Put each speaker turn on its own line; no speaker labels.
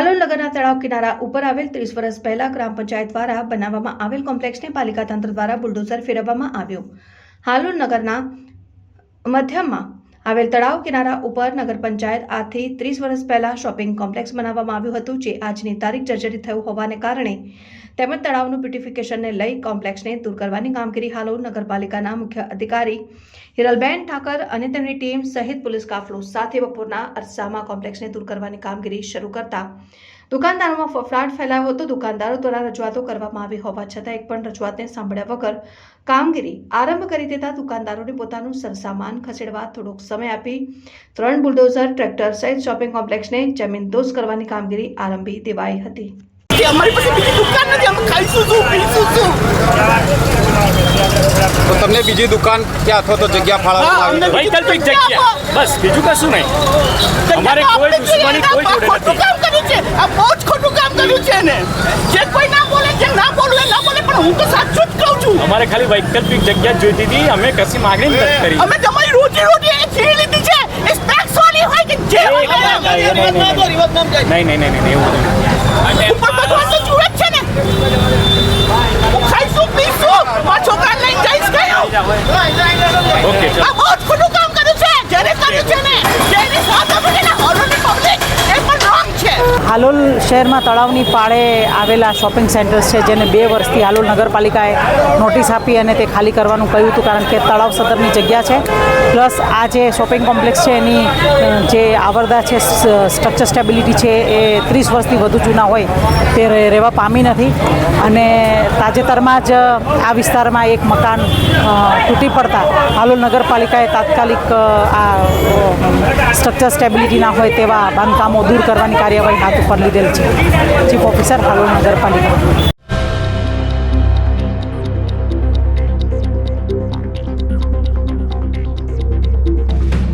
તળાવ કિનારા ઉપર આવેલ ત્રીસ વર્ષ પહેલા ગ્રામ પંચાયત દ્વારા બનાવવામાં આવેલ કોમ્પ્લેક્ષને પાલિકા તંત્ર દ્વારા બુલડોઝર ફેરવવામાં આવ્યો. હાલોલ નગરના મધ્યમાં આવેલ તળાવ કિનારા ઉપર નગર પંચાયત આજથી ત્રીસ વર્ષ પહેલા શોપિંગ કોમ્પ્લેક્સ બનાવવામાં આવ્યું હતું, જે આજની તારીખ જર્જરિત થયું હોવાને કારણે તેમજ તળાવનું બ્યુટિફિકેશનને લઈ કોમ્પ્લેક્સને દૂર કરવાની કામગીરી હાલો નગરપાલિકાના મુખ્ય અધિકારી હિરલબેન ઠાકર અને તેમની ટીમ સહિત પોલીસ કાફલો સાથે બપોરના અરસામાં કોમ્પ્લેક્સને દૂર કરવાની કામગીરી શરૂ કરતા દુકાનદારોમાં ફફડાટ ફેલાયો હતો. દુકાનદારો દ્વારા રજૂઆતો કરવામાં આવી હોવા છતાં એક પણ રજૂઆતને સાંભળ્યા વગર કામગીરી આરંભ કરી દેતા દુકાનદારોને પોતાનું સરસામાન ખસેડવા થોડોક સમય આપી ત્રણ બુલડોઝર ટ્રેક્ટર સહિત શોપિંગ કોમ્પ્લેક્ષને જમીન દોષ કરવાની કામગીરી આરંભી દેવાઈ હતી.
અમારી પાસે બીજી દુકાન નથી. અમે ખાઈશું શું પીશું શું
તો તમને બીજી દુકાન કે અથવા તો જગ્યા ફાળવવામાં આવી
વૈકલ્પિક જગ્યા. બસ બીજું કશું નહીં. અમારે કોઈ દુશ્મની કોઈ જોડે નથી.
છે. આ બહુ જ ખોટું કામ કર્યું છે ને જે કોઈ ના બોલે જે ના બોલવું એ ના બોલે પણ હું તો સાચું જ કહું છું.
અમારે ખાલી વૈકલ્પિક જગ્યા જોઈતી હતી. અમે કશી માગણી નથી કરી.
અમે તમારી રોજી રોટી એ છીણી લીધી છે. એ સ્પેક્સ વાળી હોય કે જે હોય.
નહીં, નહીં, નહીં નહીં નહીં નહીં એવું નહીં.
ઉપર બધું તો જુએ જ છે ને.
હાલોલ શહેરમાં તળાવની પાળે આવેલા શોપિંગ સેન્ટર્સ છે, જેને બે વર્ષથી હાલોલ નગરપાલિકાએ નોટિસ આપી અને તે ખાલી કરવાનું કહ્યું હતું, કારણ કે તળાવ સદરની જગ્યા છે. પ્લસ આ જે શોપિંગ કોમ્પ્લેક્સ છે, એની જે આવરદા છે સ્ટ્રક્ચર સ્ટેબિલિટી છે, એ ત્રીસ વર્ષથી વધુ જૂના હોય, તે રહે- રહેવા પામી નથી. અને તાજેતરમાં જ આ વિસ્તારમાં એક મકાન તૂટી પડતા હાલોલ નગરપાલિકાએ તાત્કાલિક આ સ્ટ્રક્ચર સ્ટેબિલિટી ના હોય તેવા બાંધકામો દૂર કરવાની કાર્યવાહી હાથ ઉપર લીધેલ છે ચીફ ઓફિસર હાલોલ નગરપાલિકા